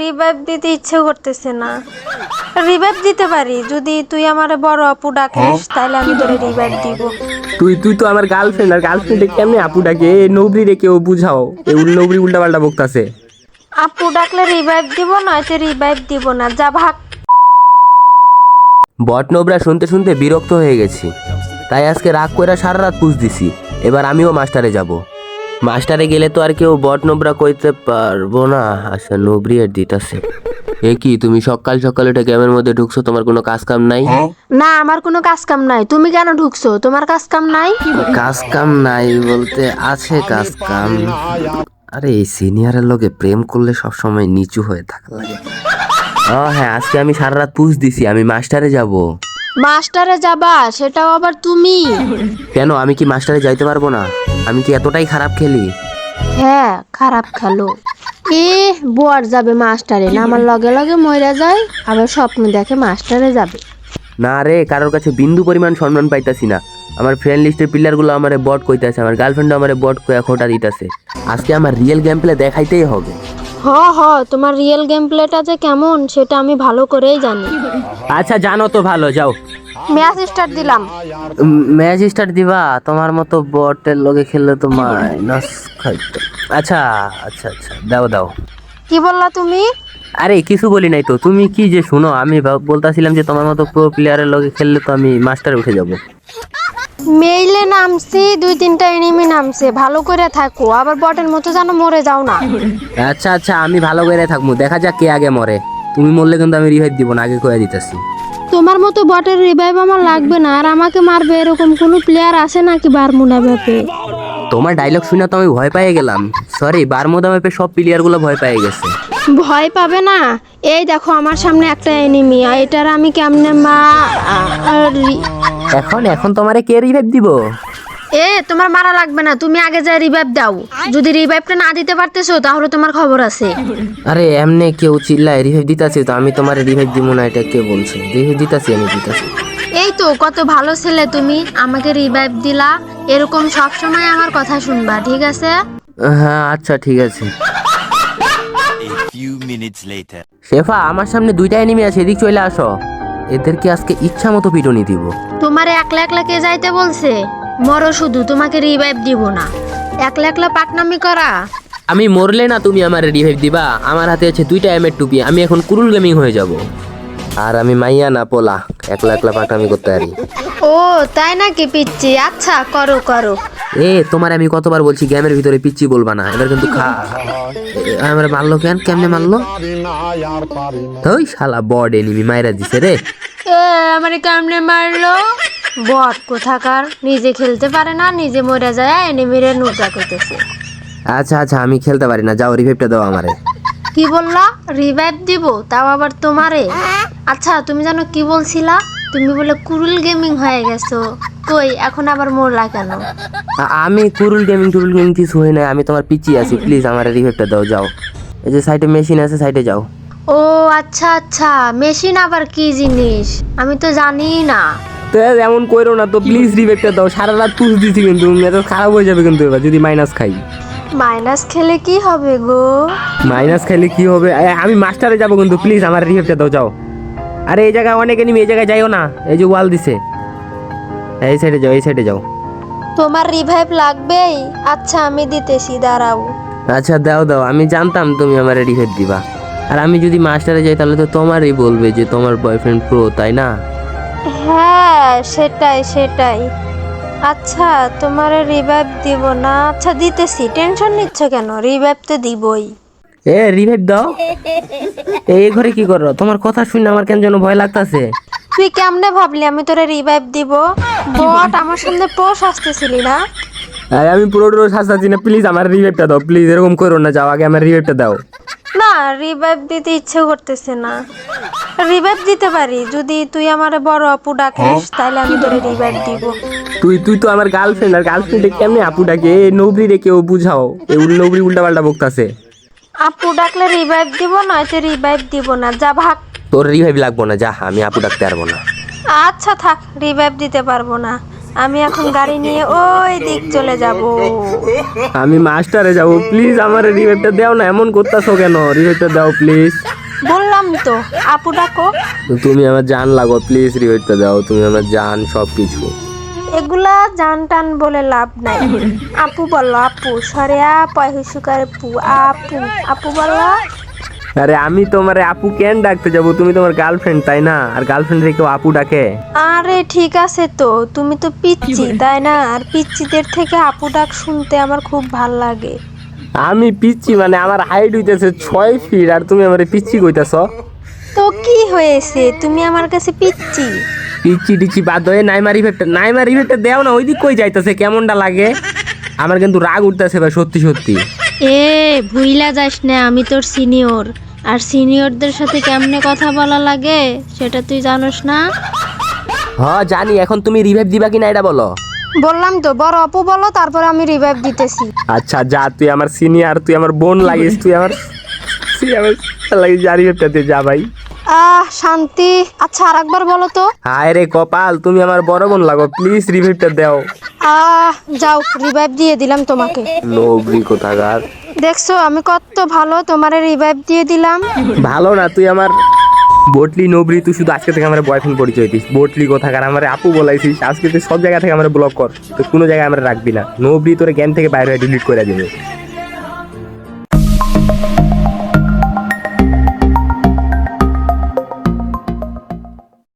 Revive দিতে ইচ্ছে করতেছে না। রিভাইভ দিতে পারি যদি তুই আমার বড় আপু ডাকিস তাহলে আমি তোরে রিভাইভ দিব। তুই তুই তো আমার গার্লফ্রেন্ড আর গার্লফ্রেন্ডে কেমনে আপু ডাকে? এ নবরি রে কেউ বুঝাও। এ উল নবরি উল্টা পাল্টা বকতাছে। আপু ডাকলে রিভাইভ দিব নয়তো রিভাইভ দিব না। যা ভাগ। বট নোবরা শুনতে শুনতে বিরক্ত হয়ে গেছি। তাই আজকে রাগ কইরা সারা রাত পুষ দিছি। এবার আমিও মাস্টারে যাব। মাস্টারে গেলে তো আর কেউ বট নোবরা কইতে পারব না। আচ্ছা নবরি আর দিতাছে। এ কি তুমি সকাল সকাল উঠে গেমের মধ্যে ঢুকছো তোমার কোনো কাজ কাম নাই? না আমার কোনো কাজ কাম নাই। তুমি কেন ঢুকছো? তোমার কাজ কাম নাই? কাজ কাম নাই বলতে আছে কাজ কাম আরে এই সিনিয়রের লোকে প্রেম করলে সব সময় নিচু হয়ে থাকা লাগে। ও হ্যাঁ আজকে আমি সারা রাত পুষ দিছি আমি মাস্টারে যাব। মাস্টারে যাবা সেটাও আবার তুমি। কেন আমি কি মাস্টারে যাইতে পারব না? আমি কি এতটাই খারাপ খেলি? হ্যাঁ খারাপ খেলো। এ বোয়ার যাবে মাস্টারে না আমার লগে লগে মইরা যায় আবার স্বপ্ন দেখে মাস্টারে যাবে। না রে কারোর কাছে বিন্দু পরিমাণ সম্মান পাইতাছি না। আমার ফ্রেন্ড লিস্টের প্লেয়ারগুলো আমারে বট কইতাছে আমার গার্লফ্রেন্ড আমারে বট কইয়া খোটা দিতাছে। আজকে আমার রিয়েল গেম প্লে দেখাইতেই হবে। হ হ তোমার রিয়েল গেম প্লেটা যে কেমন সেটা আমি ভালো করেই জানি। আচ্ছা জানো তো ভালো যাও। ম্যাচ স্টার্ট দিলাম। ম্যাচ স্টার্ট দিবা? তোমার মতো বটের লগে খেললে তো মাইনাস খাইতো। আচ্ছা আচ্ছা আচ্ছা দাও দাও। কি বললা তুমি? আরে কিছু বলি নাই তো। তুমি কি যে শুনো আমি বলতাছিলাম যে তোমার মতো প্রো প্লেয়ারের লগে খেললে তো আমি মাস্টারে উঠে যাব। মেইলে নামছি দুই তিনটা এনিমি নামছে। ভালো করে থাকো। আবার বটের মতো যেন মরে যাও না। আচ্ছা আচ্ছা আমি ভালো করে থাকব দেখা যাক কে আগে মরে। তুমি মরলে কিন্তু আমি রিভাইভ দিব না আগে কয়ে দিতেছি। তোমার মতো বটের রিভাইভ আমার লাগবে না আর আমাকে মারবে এরকম কোনো প্লেয়ার আছে নাকি বারমুডা ব্যাপে তোমার ডায়লগ শুনে তো আমি ভয় পেয়ে গেলাম। সরি বারমুডা ম্যাপে সব প্লেয়ারগুলো ভয় পেয়ে গেছে। ভয় পাবে না? এই দেখো আমার সামনে একটা এনিমি আর এটার আমি কেমনে মা এখন এখন তোমারে কে রিভাইভ দিব? এ তোমার মারা লাগবে না তুমি আগে যা রিভাইভ দাও। যদি রিভাইভটা না দিতে পারতেছো তাহলে তোমার খবর আছে। আরে এমনি কেউ চিল্লায় রিভাইভ দিতাছে তো আমি তোমার রিভাইভ দিব না এটা কে বলছে? রিভাইভ দিতাছি আমি দিতাছি। এই তো কত ভালো ছেলে তুমি আমাকে রিভাইভ দিলা এরকম সব সময় আমার কথা শুনবা ঠিক আছে? হ্যাঁ আচ্ছা ঠিক আছে। A few minutes later. শেফা আমার সামনে দুইটা এনিমি আছে এদিক চলে আসো। এদেরকে আজকে ইচ্ছা মতো পিটনি দিব। তোমারে একলা একলা কে যাইতে বলছে? মরো শুধু তোমাকে রিভাইভ দিব না। একলা একলা পাকনামি করা। আমি মরলে না তুমি আমার রিভাইভ দিবা আমার হাতে আছে দুইটা এমের টুপি আমি এখন কুরুল গেমিং হয়ে যাব। আর আমি মাইয়া না পোলা একলা একলা পাটামি করতে পারি। ও তাই নাকি পিচ্ছি? আচ্ছা করো করো। এ তোমার আমি কতবার বলছি গেমের ভিতরে পিচ্ছি বলবা না এবার কিন্তু খা। আমার মারলো কেন? কেমনে মারলো? ওই শালা বড এনিমি মাইরা দিছে রে। এ আমার কেমনে মারলো? বট কোথাকার নিজে খেলতে পারে না নিজে মরে যায় এনিমিরে নোটা করতেছে। আচ্ছা আচ্ছা আমি খেলতে পারি না যাও রিভাইভটা দাও আমারে। কি বললা? রিভাইভ দিব? তাও আবার তোমারে? আচ্ছা তুমি জানো কি বলছিলা? তুমি বলে কুরুল গেমিং হয়ে গেছো। কই এখন আবার মরলা কেন? আ- আমি কুরুল গেমিং টুরুল গেমিং কিছু হই না আমি তোমার পিচ্ছি আছি প্লিজ আমার রিভাইভটা দাও যাও। এই যে সাইডে মেশিন আছে সাইডে যাও। ও আচ্ছা আচ্ছা মেশিন আবার কি জিনিস? আমি তো জানি না। তো এমন করো না তো প্লিজ রিভাইভটা দাও। সারা রাত পুষ দিছি কিন্তু মেজাজ খারাপ হয়ে যাবে কিন্তু এবার যদি মাইনাস খাই। মাইনাস খেলে কি হবে গো? মাইনাস খেলে কি হবে? আমি মাস্টারে যাব কিন্তু প্লিজ আমার রিভাইভটা দাও যাও। আরে এই জায়গায় অনেক এনিমি এই জায়গায় যাইও না। এই যে ওয়াল দিছে। এই সাইডে যাও এই সাইডে যাও। তোমার রিভাইভ লাগবেই? আচ্ছা আমি দিতেছি দাঁড়াও। আচ্ছা দাও দাও। আমি জানতাম তুমি আমার রিভাইভ দিবা। আর আমি যদি মাস্টারে যাই তাহলে তো তোমারই বলবে যে তোমার বয়ফ্রেন্ড প্রো তাই না? হ্যাঁ সেটাই সেটাই। আচ্ছা তোমার রিভাইভ দিব না। আচ্ছা দিতেছি। টেনশন নিচ্ছ কেন? রিভাইভ তো দিবই। এ রিভাইভ দাও। এই ঘরে কি করো? তোমার কথা শুনে আমার কেন যেন ভয় লাগতাছে? তুই কেমনে ভাবলি আমি তোরে রিভাইভ দিব? বট আমার সামনে পোষ আসতেছিলি না? আরে আমি পুরো পুরো শাস্তাছি না। প্লিজ আমার রিভাইভটা দাও। প্লিজ এরকম করো না। যাও আগে আমার রিভাইভটা দাও। না রিভাইভ দিতে ইচ্ছে করতেছে না। রিভাইভ দিতে পারি যদি তুই আমার বড় আপু ডাকিস তাহলে আমি তোরে রিভাইভ দিব। তুই তুই তো আমার গার্লফ্রেন্ড আর গার্লফ্রেন্ডে কেমনে আপু ডাকে? এ নবরি রে কেউ বুঝাও। এ নবরি উল্টা পাল্টা বকতাছে। আপু ডাকলে রিভাইভ দিব নয়তো রিভাইভ দিব না। যা ভাগ। তোর রিভাইভ লাগবো না যা আমি আপু ডাকতে পারব না। আচ্ছা থাক রিভাইভ দিতে পারব না। আমি এখন গাড়ি নিয়ে ওই দিক চলে যাব। আমি মাস্টারে যাব প্লিজ আমার রিভাইভটা দাও না এমন করতেছো কেন? রিভাইভটা দাও প্লিজ বললাম তো আপু ডাকো। তুমি আমার জান লাগো প্লিজ রিভাইভটা দাও তুমি আমার জান সব কিছু এগুলা জান টান বলে লাভ নাই। আপু বলো আপু সরিয়া পয়হুসুকার পু আপু আপু বলো আরে আমি তোমারে আপু কেন ডাকতে যাব? তুমি তোমার গার্লফ্রেন্ড তাই না? আর গার্লফ্রেন্ড রেখে আপু ডাকে? আরে ঠিক আছে তো তুমি তো পিচ্ছি তাই না? আর পিচ্ছিদের থেকে আপু ডাক শুনতে আমার খুব ভালো লাগে। আমি পিচ্ছি মানে আমার হাইট হইতেছে ছয় ফিট আর তুমি আমার পিচ্ছি কইতাছ? তো কি হয়েছে? তুমি আমার কাছে পিচ্ছি? পিচ্ছি টিচ্ছি বাদ হয়ে নাইমা রিভেটটা নাইমা রিভেটটা দেও না ওইদিক কই যাইতেছে কেমনটা লাগে? আমার কিন্তু রাগ উঠতেছে ভাই সত্যি সত্যি। এ ভুইলা যাস না আমি তোর সিনিয়র আর সিনিয়রদের সাথে কেমনে কথা বলা লাগে সেটা তুই জানোস না? হ্যাঁ জানি এখন তুমি রিভাইভ দিবা কিনা এটা বলো। বললাম তো বড় অপু বলো তারপরে আমি রিভাইভ দিতেছি। আচ্ছা যা তুই আমার সিনিয়র তুই আমার বোন লাগিস তুই আমার তুই আমার লাগিস যা রিভাইভটা দিয়ে যা ভাই। আহ শান্তি। আচ্ছা আর একবার বলো তো। হায় রে কপাল তুমি আমার বড় বোন লাগো প্লিজ রিভাইভটা দাও। আহ যাও রিভাইভ দিয়ে দিলাম তোমাকে। নবরি কোথাকার। দেখছ আমি কত ভালো তোমারে রিভাইভ দিয়ে দিলাম। ভালো না তুই আমার বটলি নবরি তুই শুধু আজকে থেকে আমার বয়ফ্রেন্ড পরিচয় দিস। বটলি কোথাকার আমার আপু বলাইছিস আজকে তুই সব জায়গা থেকে আমার ব্লক কর। তো কোনো জায়গায় আমরা রাখবি না। নবরি তোর জ্ঞান থেকে বাইরে ডিলিট করে দেবে।